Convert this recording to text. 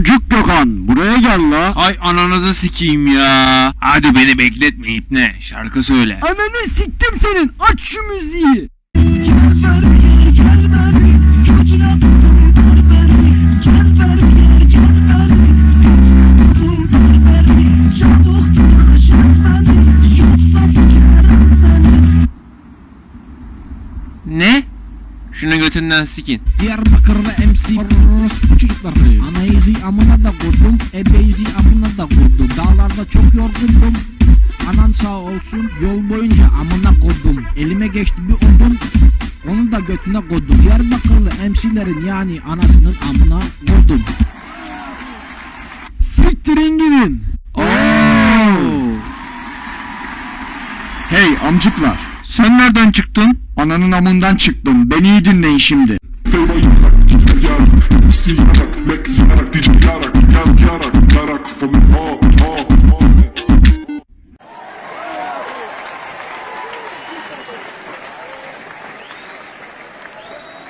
Amcık Gökhan buraya gel la. Ay ananızı sikeyim ya. Hadi beni bekletmeyip ne? Şarkı söyle. Ananı siktim senin aç şu müziği. Ne? Şunu götünden sikin. Diyarbakırlı MC çocukları Anayızi amına da kurdum Ebeyzi amına da kurdum Dağlarda çok yorgundum Anan sağ olsun yol boyunca amına koydum Elime geçti bir odun Onu da götüne koydum Diyarbakırlı MC'lerin yani anasının amına koydum Siktirin gidin. Hey amcıklar. Sen nereden çıktın? Ananın amından çıktım. Beni iyi dinleyin şimdi. so we fall, fall, fall.